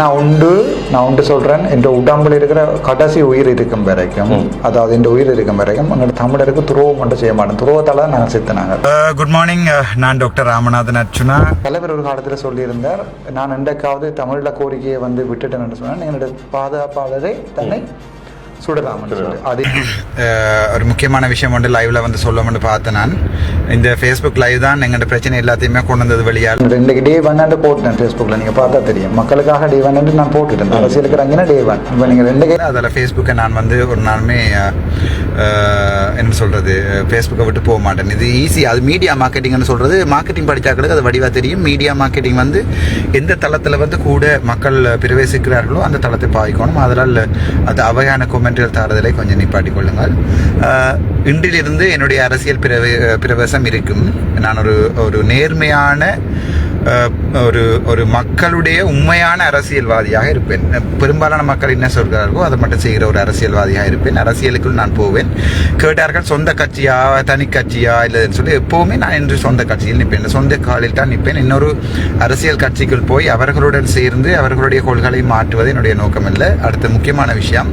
நான் உண்டு நான் உண்டு சொல்கிறேன் என் உடம்புல இருக்கிற கடைசி உயிர் இருக்கும் வரைக்கும் அதாவது இந்த உயிர் இருக்கும் வரைக்கும் எங்களோட தமிழருக்கு துரோகம் மட்டும் செய்ய மாட்டோம். துரோகத்தால் நாங்கள் செத்துனாங்க. குட் மார்னிங் நான் டாக்டர் ராமநாதன் அர்ச்சுனா தலைவர் ஒரு காலத்தில் சொல்லியிருந்தார் நான் இன்றைக்காவது தமிழில் கோரிக்கையை வந்து விட்டுட்டேன்னு சொன்னால் எங்களோட பாதுகாப்பாளரை தன்னை சுடலாம்னு சொல்லி. அது ஒரு முக்கியமான விஷயம் ஒன்று லைவ்ல வந்து சொல்லணும்னு பார்த்தேன் நான். இந்த ஃபேஸ்புக் லைவ் தான் எங்களோட பிரச்சனை எல்லாத்தையுமே கொண்டு வந்தது வெளியால் இன்றைக்கு டே ஒன்னு போட்டேன் ஃபேஸ்புக்கில் நீங்கள் பார்த்தா தெரியும். மக்களுக்காக டே ஒன்னு நான் போட்டுட்டேன். அரசியலுக்கு இறங்கினா டே ஒன் இப்போ நீங்கள் ரெண்டு கே அதில் ஃபேஸ்புக்கை நான் வந்து ஒரு நாளுமே என்ன சொல்கிறது ஃபேஸ்புக்கை விட்டு போக மாட்டேன். இது ஈஸி அது மீடியா மார்க்கெட்டிங்னு சொல்கிறது மார்க்கெட்டிங் படித்தாக்களுக்கு அது வடிவாக தெரியும். மீடியா மார்க்கெட்டிங் வந்து எந்த தளத்தில் வந்து கூட மக்கள் பிரவேசிக்கிறார்களோ அந்த தளத்தை பாய்க்கணும் அதனால் அது அவையான கொமெண்ட்கள் தரதிலை கொஞ்சம் நிப்பாட்டி கொள்ளுங்கள். இன்றிலிருந்து என்னுடைய அரசியல் பிரவே பிரவேசம் இருக்கும். நான் ஒரு ஒரு நேர்மையான ஒரு ஒரு மக்களுடைய உண்மையான அரசியல்வாதியாக இருப்பேன். பெரும்பாலான மக்கள் என்ன சொல்கிறார்களோ அதை மட்டும் செய்கிற ஒரு அரசியல்வாதியாக இருப்பேன். அரசியலுக்குள் நான் போவேன். கேட்டார்கள் சொந்த கட்சியா? தனி கட்சியா? இல்லைன்னு சொல்லி எப்போவுமே நான் இன்று சொந்த கட்சியில் நிற்பேன். சொந்த காலில் தான் நிற்பேன். இன்னொரு அரசியல் கட்சிக்குள் போய் அவர்களுடன் சேர்ந்து அவர்களுடைய கொள்கைகளை மாற்றுவது என்னுடைய நோக்கம் இல்லை அடுத்த முக்கியமான விஷயம்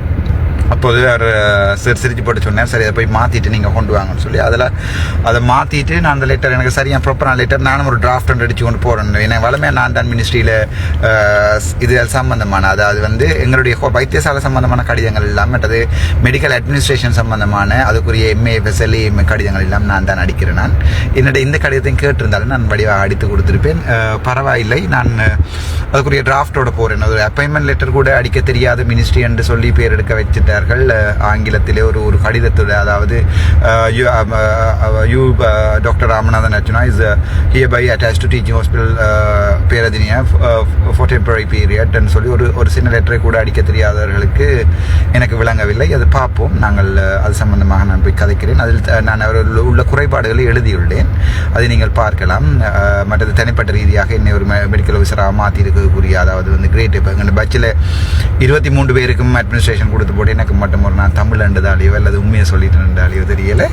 அப்போது அவர் சிறு சிரிச்சு போட்டு சொன்னார் சரி அதை போய் மாற்றிட்டு நீங்கள் கொண்டு வாங்கன்னு சொல்லி அதில் அதை மாற்றிட்டு நான் அந்த லெட்டர் எனக்கு சரியாக ப்ராப்பரான லெட்டர் நானும் ஒரு டிராஃப்ட் ஒன்று அடிச்சு கொண்டு போகிறேன் ஏன்னா வளமையாக நான் தான் மினிஸ்ட்ரியில் இது சம்பந்தமான அதாவது வந்து எங்களுடைய வைத்தியசாலை சம்பந்தமான கடிதங்கள் எல்லாம் அல்லது மெடிக்கல் அட்மினிஸ்ட்ரேஷன் சம்பந்தமான அதுக்குரிய எம்ஏ எஃப்எஸ்எல்இ கடிதங்கள் எல்லாம் நான் தான் அடிக்கிறேன் நான். என்னுடைய இந்த கடிதத்தையும் கேட்டிருந்தாலும் நான் வடிவாக அடித்து கொடுத்துருப்பேன். பரவாயில்லை நான் அதுக்குரிய டிராஃப்டோட போகிறேன் ஒரு அப்பாயின்மெண்ட் லெட்டர் கூட அடிக்க தெரியாத மினிஸ்ட்ரி என்று சொல்லி பேர் எடுக்க வச்சுட்டார். அஹ், ஆங்கிலத்திலே ஒரு ஒரு கடிதத்தில் அதாவது you doctor Ramanathan Archana is here by attach to teaching hospital Peradeniya for temporary பீரியட்னு சொல்லி ஒரு ஒரு சின்ன லெட்டரை கூட அடிக்க தெரியாதவர்களுக்கு எனக்கு விளங்கவில்லை. அது பார்ப்போம். நாங்கள் அது சம்பந்தமாக நான் போய் கதைக்கிறேன். அதில் நான் அவர்கள் உள்ள குறைபாடுகளை எழுதியுள்ளேன். அதை நீங்கள் பார்க்கலாம். மற்றது தனிப்பட்ட ரீதியாக என்னை ஒரு மெடிக்கல் ஆஃபீஸராக மாற்றி இருக்கக்கூடிய அதாவது வந்து கிரேட் இப்போ எங்கள் பட்சில் இருபத்தி மூன்று பேருக்கும் அட்மினிஸ்ட்ரேஷன் கொடுத்து போட்டு எனக்கு மட்டும். ஒரு நான் தமிழ் அண்டுதாலியோ அல்லது உண்மையை சொல்லிட்டு இருந்தாலியோ தெரியல.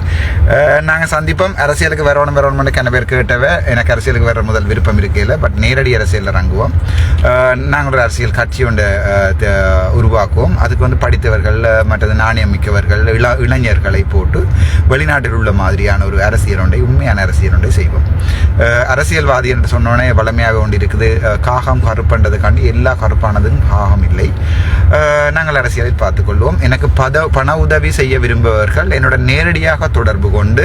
நாங்கள் சந்திப்போம். அரசியலுக்கு வரணும் வரணும்னு கன பேர் கேட்டவ எனக்கு அரசியலுக்கு வர முதல் விருப்பம் இருக்கையில் பட் நேரடி அரசியலில் இறங்குவோம். நாங்கள் ஒரு அரசியல் கட்சி ஒன்று உருவாக்குவோம். அதுக்கு வந்து படித்தவர்கள் மற்றது நாணயம் மிக்கவர்கள் இள இளைஞர்களை போட்டு வெளிநாட்டில் உள்ள மாதிரியான ஒரு அரசியல் ஒன்றை உண்மையான அரசியல் ஒன்றை செய்வோம். அரசியல்வாதி என்று சொன்னோடனே வளமையாக கொண்டிருக்குது. காகம் கருப்புன்றதுக்காண்டி எல்லா கருப்பானதும் காகம் இல்லை. நாங்கள் அரசியலில் பார்த்துக்கொள்வோம். எனக்கு பத பண உதவி செய்ய விரும்புபவர்கள் என்னோட நேரடியாக தொடர்பு கொண்டு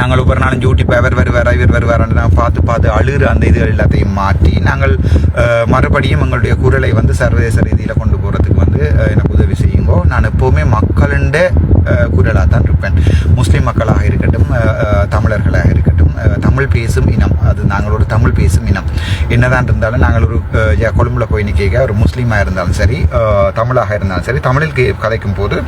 நாங்கள் ஒவ்வொரு நாளும் யூடியூப் அவர் வருவார் இவர் வருவார் பார்த்து பார்த்து அழுகிற அந்த இது எல்லாத்தையும் மாற்றி நாங்கள் மறுபடியும் எங்களுடைய குரலை வந்து சர்வதேச ரீதியில் கொண்டு வந்து எனக்கு உதவி செய்யுங்கோ. நான் எப்போவுமே மக்களுண்ட குரலாக தான் இருப்பேன். முஸ்லீம் மக்களாக இருக்கட்டும் தமிழர்களாக இருக்கட்டும் தமிழ் பேசும் இனம். அது நாங்கள் ஒரு தமிழ் பேசும் இனம். என்னதான் இருந்தாலும் நாங்கள் ஒரு கொழும்புல போய் நிற்க ஒரு முஸ்லீமாக இருந்தாலும் சரி தமிழாக இருந்தாலும் சரி தமிழில் கே- கதைக்கும் போது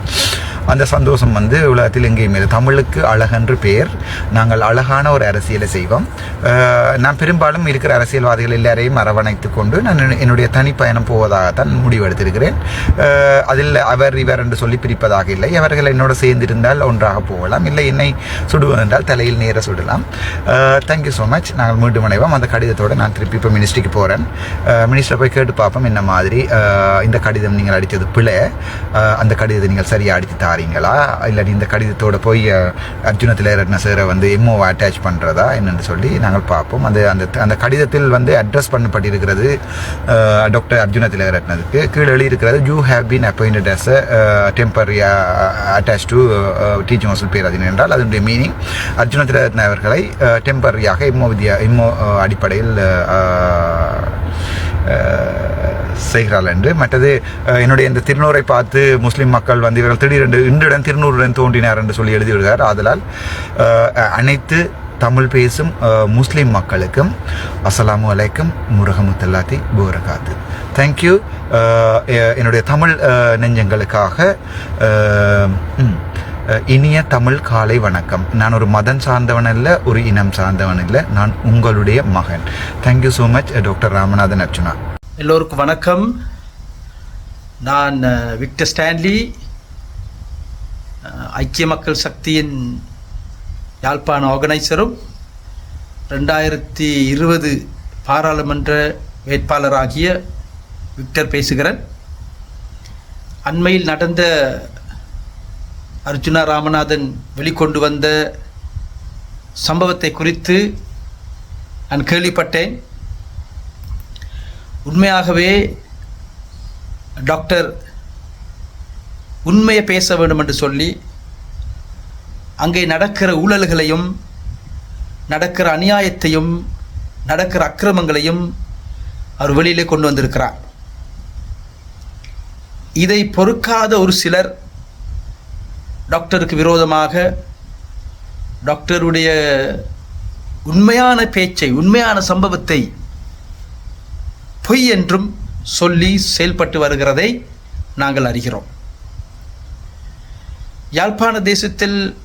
அந்த சந்தோஷம் வந்து உலகத்தில் எங்கேயுமே இல்லை. தமிழுக்கு அழகென்று பெயர் நாங்கள் அழகான ஒரு அரசியலை செய்வோம். நான் பெரும்பாலும் இருக்கிற அரசியல்வாதிகள் எல்லாரையும் அரவணைத்து கொண்டு நான் என்னுடைய தனிப்பயணம் போவதாகத்தான் முடிவெடுத்திருக்கிறேன். அதில் அவர் இவர் என்று சொல்லி பிரிப்பதாக இல்லை. அவர்கள் என்னோட சேர்ந்திருந்தால் ஒன்றாக போகலாம். இல்லை என்னை சுடுவதென்றால் தலையில் நேர சுடலாம். தேங்க்யூ ஸோ மச் நாங்கள் மீண்டும் இணைவோம். அந்த கடிதத்தோடு நான் திருப்பி இப்போ மினிஸ்ட்ரிக்கு போகிறேன் மினிஸ்டரை போய் கேட்டு பார்ப்போம். என்ன மாதிரி இந்த கடிதம் நீங்கள் அடித்தது பிழை. அந்த கடிதத்தை நீங்கள் சரியாக அடித்து தாரீங்களா? இல்லை இல்லாட்டி இந்த கடிதத்தோட போய் அர்ஜுனத்தில் அர்ஜுன திலேரட்ன வந்து எம்ஓவை அட்டாச் பண்ணுறதா என்னென்னு சொல்லி நாங்கள் பார்ப்போம். அந்த அந்த அந்த கடிதத்தில் வந்து அட்ரஸ் பண்ணப்பட்டிருக்கிறது டாக்டர் அர்ஜுன திலேரட்னதுக்கு கீழே எழுதியிருக்கிறது you have been appointed as a temporary attach to teaching hostel Peradeniya என்றால் அதனுடைய மீனிங் அர்ஜுன திரத்ன அவர்களை uh, டெம்பரரியாக இம்மோ வித்யா இம்மோ uh, அடிப்படையில் uh, செய்கிறாள் என்று. மற்றது என்னுடைய இந்த திருநூரை பார்த்து முஸ்லீம் மக்கள் வந்து இவர்கள் திடீரென்று இன்றுடன் திருநூறுடன் தோன்றினார் என்று சொல்லி எழுதிவிடுகிறார் ஆதலால் அனைத்து தமிழ் பேசும் முஸ்லீம் மக்களுக்கும் அஸ்ஸலாமு அலைக்கும் முருகமுத்தல்லாத்தி போரகாத்து தேங்க்யூ uh, eh, என்னுடைய தமிழ் uh, நெஞ்சங்களுக்காக uh, இனிய தமிழ் காலை வணக்கம். நான் ஒரு மதம் சார்ந்தவன் அல்ல ஒரு இனம் சார்ந்தவன் இல்லை நான் உங்களுடைய மகன். Thank you so much doctor Ramanathan Archuna எல்லோருக்கும் வணக்கம். நான் விக்டர் ஸ்டான்லி ஐக்கிய மக்கள் சக்தியின் யாழ்ப்பாண ஆர்கனைசரும் ரெண்டாயிரத்தி இருபது பாராளுமன்ற வேட்பாளராகிய விக்டர் பேசுகிறேன் அண்மையில் நடந்த அர்ஜுனா ராமநாதன் வெளிக்கொண்டு வந்த சம்பவத்தை குறித்து நான் கேள்விப்பட்டேன். உண்மையாகவே டாக்டர் உண்மையை பேச வேண்டும் என்று சொல்லி அங்கே நடக்கிற ஊழல்களையும் நடக்கிற அநியாயத்தையும் நடக்கிற அக்கிரமங்களையும் அவர் வெளியிலே கொண்டு வந்திருக்கிறார். இதை பொறுக்காத ஒரு சிலர் டாக்டருக்கு விரோதமாக டாக்டருடைய உண்மையான பேச்சை உண்மையான சம்பவத்தை பொய் என்றும் சொல்லி செயல்பட்டு வருகிறதை நாங்கள் அறிகிறோம். யாழ்ப்பாண தேசத்தில்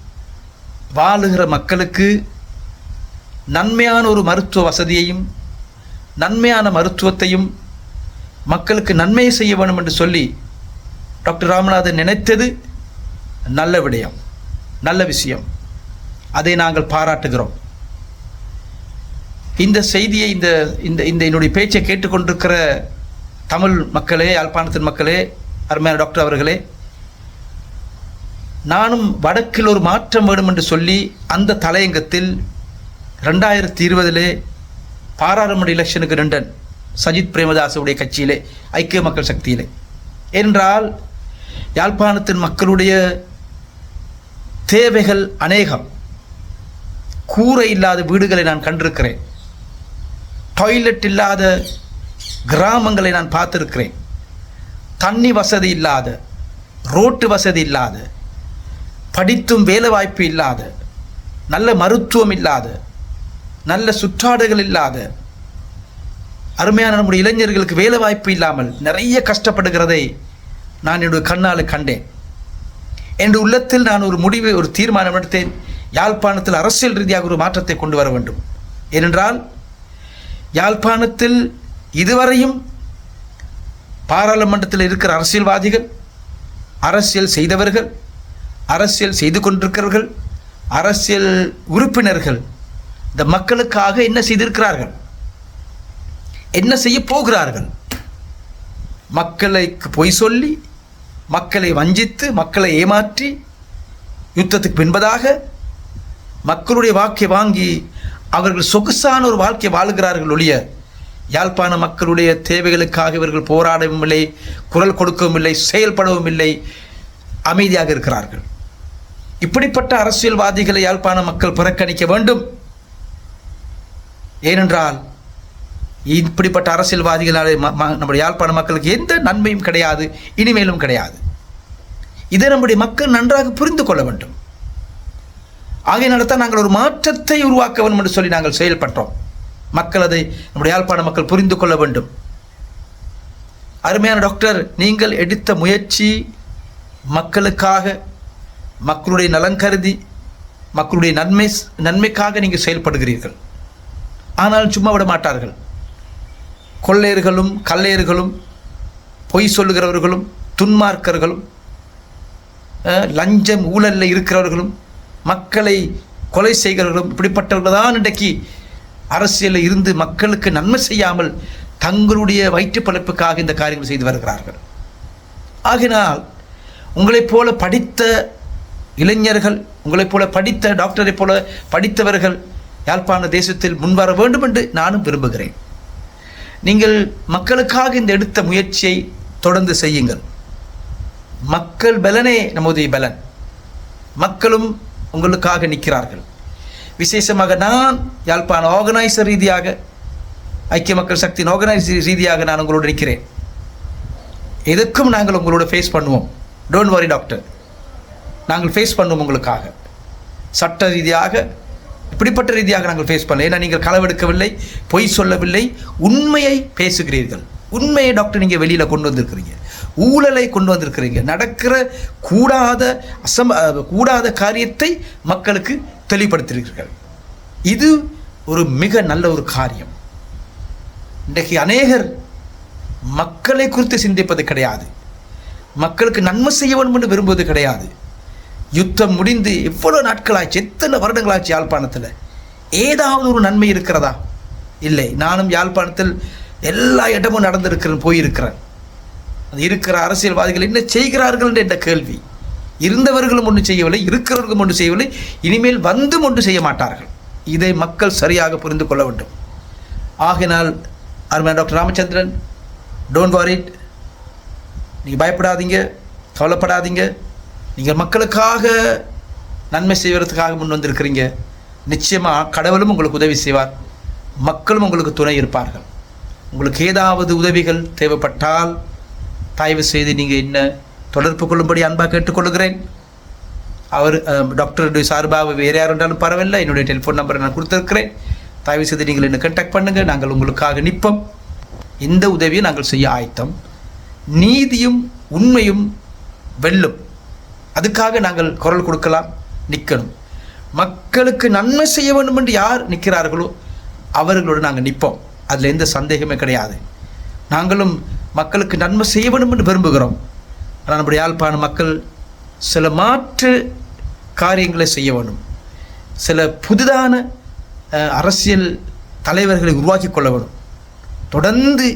வாழுகிற மக்களுக்கு நன்மையான ஒரு மருத்துவ வசதியையும் நன்மையான மருத்துவத்தையும் மக்களுக்கு நன்மை செய்ய வேண்டும் என்று சொல்லி டாக்டர் ராமநாதன் நினைத்தது நல்ல விடயம் நல்ல விஷயம். அதை நாங்கள் பாராட்டுகிறோம். இந்த செய்தியை இந்த இந்த இந்த என்னுடைய பேச்சை கேட்டுக்கொண்டிருக்கிற தமிழ் மக்களே யாழ்ப்பாணத்தின் மக்களே அருமையான டாக்டர் அவர்களே நானும் வடக்கில் ஒரு மாற்றம் வேணும் என்று சொல்லி அந்த தலையங்கத்தில் ரெண்டாயிரத்தி இருபதிலே பாராளுமன்ற எலெக்ஷனுக்கு நின்றன் சஜித் பிரேமதாசவுடைய கட்சியிலே ஐக்கிய மக்கள் சக்தியிலே. ஏனென்றால் யாழ்ப்பாணத்தின் மக்களுடைய தேவைகள் அநேகம். கூரை இல்லாத வீடுகளை நான் கண்டிருக்கிறேன். டாய்லெட் இல்லாத கிராமங்களை நான் பார்த்துருக்கிறேன். தண்ணி வசதி இல்லாத ரோட்டு வசதி இல்லாத படித்தும் வேலைவாய்ப்பு இல்லாத நல்ல மருத்துவம் இல்லாத நல்ல சுற்றாடுகள் இல்லாத அருமையான நம்முடைய இளைஞர்களுக்கு வேலை வாய்ப்பு இல்லாமல் நிறைய கஷ்டப்படுகிறதை நான் என்னுடைய கண்ணால் கண்டேன். என் உள்ளத்தில் நான் ஒரு முடிவை ஒரு தீர்மானம் எடுத்தேன். யாழ்ப்பாணத்தில் அரசியல் ரீதியாக ஒரு மாற்றத்தை கொண்டு வர வேண்டும். ஏனென்றால் யாழ்ப்பாணத்தில் இதுவரையும் பாராளுமன்றத்தில் இருக்கிற அரசியல்வாதிகள் அரசியல் செய்தவர்கள் அரசியல் செய்து கொண்டிருக்கிறவர்கள் அரசியல் உறுப்பினர்கள் இந்த மக்களுக்காக என்ன செய்திருக்கிறார்கள்? என்ன செய்ய போகிறார்கள்? மக்களுக்கு பொய் சொல்லி மக்களை வஞ்சித்து மக்களை ஏமாற்றி யுத்தத்துக்கு பின்பதாக மக்களுடைய வாக்கை வாங்கி அவர்கள் சொகுசான ஒரு வாழ்க்கை வாழுகிறார்கள் ஒழிய யாழ்ப்பாண மக்களுடைய தேவைகளுக்காக இவர்கள் போராடவும் இல்லை குரல் கொடுக்கவும் இல்லை செயல்படவும் இல்லை அமைதியாக இருக்கிறார்கள். இப்படிப்பட்ட அரசியல்வாதிகளை யாழ்ப்பாண மக்கள் புறக்கணிக்க வேண்டும். ஏனென்றால் இப்படிப்பட்ட அரசியல்வாதிகளால் ம- நம்முடைய யாழ்ப்பாண மக்களுக்கு எந்த நன்மையும் கிடையாது இனிமேலும் கிடையாது. இதை நம்முடைய மக்கள் நன்றாக புரிந்து கொள்ள வேண்டும். ஆகையினால்தான் நாங்கள் ஒரு மாற்றத்தை உருவாக்க வேண்டும் என்று சொல்லி நாங்கள் செயல்பட்டோம். மக்கள் அதை நம்முடைய யாழ்ப்பாண மக்கள் புரிந்து கொள்ள வேண்டும். அருமையான டாக்டர் நீங்கள் எடுத்த முயற்சி மக்களுக்காக மக்களுடைய நலன் கருதி மக்களுடைய நன்மை நன்மைக்காக நீங்கள் செயல்படுகிறீர்கள். ஆனால் சும்மா விட மாட்டார்கள். கொள்ளையர்களும் கல்லையர்களும் பொய் சொல்லுகிறவர்களும் துன்மார்க்கர்களும் லஞ்சம் ஊழலில் இருக்கிறவர்களும் மக்களை கொலை செய்கிறவர்களும் இப்படிப்பட்டவர்கள் தான் இன்றைக்கு அரசியலில் இருந்து மக்களுக்கு நன்மை செய்யாமல் தங்களுடைய வயிற்று பழப்புக்காக இந்த காரியங்கள் செய்து வருகிறார்கள். ஆகினால் உங்களைப் போல படித்த இளைஞர்கள் உங்களைப் போல படித்த டாக்டரைப் போல படித்தவர்கள் யாழ்ப்பாண தேசத்தில் முன்வர வேண்டும் என்று நானும் விரும்புகிறேன். நீங்கள் மக்களுக்காக இந்த எடுத்த முயற்சியை தொடர்ந்து செய்யுங்கள். மக்கள் பலனே நமது பலன். மக்களும் உங்களுக்காக நிற்கிறார்கள். விசேஷமாக நான் யாழ்ப்பாண ஆர்கனைசர் ரீதியாக ஐக்கிய மக்கள் சக்தியின் ஆர்கனைசர் ரீதியாக நான் உங்களோடு நிற்கிறேன். எதுக்கும் நாங்கள் உங்களோட ஃபேஸ் பண்ணுவோம். டோன்ட் வரி டாக்டர் நாங்கள் ஃபேஸ் பண்ணுவோம் உங்களுக்காக. சட்ட ரீதியாக இப்படிப்பட்ட ரீதியாக நாங்கள் ஃபேஸ் பண்ணல. ஏன்னா நீங்கள் களவெடுக்கவில்லை பொய் சொல்லவில்லை உண்மையை பேசுகிறீர்கள். உண்மையை டாக்டர் நீங்கள் வெளியில் கொண்டு வந்திருக்கிறீங்க. ஊழலை கொண்டு வந்திருக்கிறீங்க. நடக்கிற கூடாத அசம் கூடாத காரியத்தை மக்களுக்கு தெளிவுபடுத்துகிறீர்கள். இது ஒரு மிக நல்ல ஒரு காரியம். இன்றைக்கு அநேகர் மக்களை குறித்து சிந்திப்பது கிடையாது. மக்களுக்கு நன்மை செய்ய வேண்டும் என்று விரும்புவது கிடையாது. யுத்தம் முடிந்து எவ்வளோ நாட்களாச்சு? எத்தனை வருடங்களாச்சு யாழ்ப்பாணத்தில்? ஏதாவது ஒரு நன்மை இருக்கிறதா? இல்லை. நானும் யாழ்ப்பாணத்தில் எல்லா இடமும் நடந்திருக்கிறேன் போயிருக்கிறேன். அது இருக்கிற அரசியல்வாதிகள் என்ன செய்கிறார்கள் என்ற கேள்வி. இருந்தவர்களும் ஒன்றும் செய்யவில்லை இருக்கிறவர்களும் ஒன்றும் செய்யவில்லை. இனிமேல் வந்தும் ஒன்று செய்ய மாட்டார்கள். இதை மக்கள் சரியாக புரிந்து கொள்ள வேண்டும். ஆகினால் அருமையான டாக்டர் ராமச்சந்திரன் டோன்ட் வாரிட் நீங்கள் பயப்படாதீங்க கவலைப்படாதீங்க. நீங்கள் மக்களுக்காக நன்மை செய்வதற்காக முன் வந்திருக்கிறீங்க. நிச்சயமாக கடவுளும் உங்களுக்கு உதவி செய்வார். மக்களும் உங்களுக்கு துணை இருப்பார்கள். உங்களுக்கு ஏதாவது உதவிகள் தேவைப்பட்டால் தயவு செய்து நீங்கள் என்ன தொடர்பு கொள்ளும்படி அன்பாக கேட்டுக்கொள்கிறேன். அவர் டாக்டருடைய சார்பாக வேறு யார் இருந்தாலும் பரவாயில்லை. என்னுடைய டெலிஃபோன் நம்பரை நான் கொடுத்துருக்கிறேன். தயவு செய்து நீங்கள் என்ன கண்டாக்ட் பண்ணுங்கள் நாங்கள் உங்களுக்காக நிற்போம். இந்த உதவியை நாங்கள் செய்ய ஆயத்தம். நீதியும் உண்மையும் வெல்லும். அதுக்காக நாங்கள் குரல் கொடுக்கலாம் நிற்கணும் மக்களுக்கு நன்மை செய்ய வேண்டும் என்று யார் நிற்கிறார்களோ அவர்களோடு நாங்கள் நிற்போம். அதில் எந்த சந்தேகமே கிடையாது. நாங்களும் மக்களுக்கு நன்மை செய்ய வேண்டும் என்று விரும்புகிறோம். ஆனால் நம்முடைய யாழ்ப்பாண மக்கள் சில மாற்று காரியங்களை செய்ய வேண்டும். சில புதிதான அரசியல் தலைவர்களை உருவாக்கி கொள்ள வேண்டும். தொடர்ந்து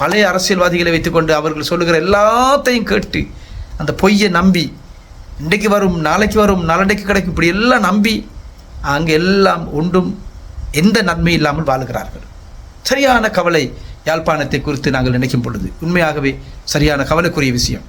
பழைய அரசியல்வாதிகளை வைத்துக்கொண்டு அவர்கள் சொல்லுகிற எல்லாத்தையும் கேட்டு அந்த பொய்யை நம்பி இன்றைக்கு வரும் நாளைக்கு வரும் நாளடைக்கு கிடைக்கும் இப்படி எல்லாம் நம்பி அங்கே எல்லாம் ஒன்றும் எந்த நன்மை இல்லாமல் வாழுகிறார்கள். சரியான கவலை யாழ்ப்பாணத்தை குறித்து நாங்கள் நினைக்கும் பொழுது உண்மையாகவே சரியான கவலைக்குரிய விஷயம்.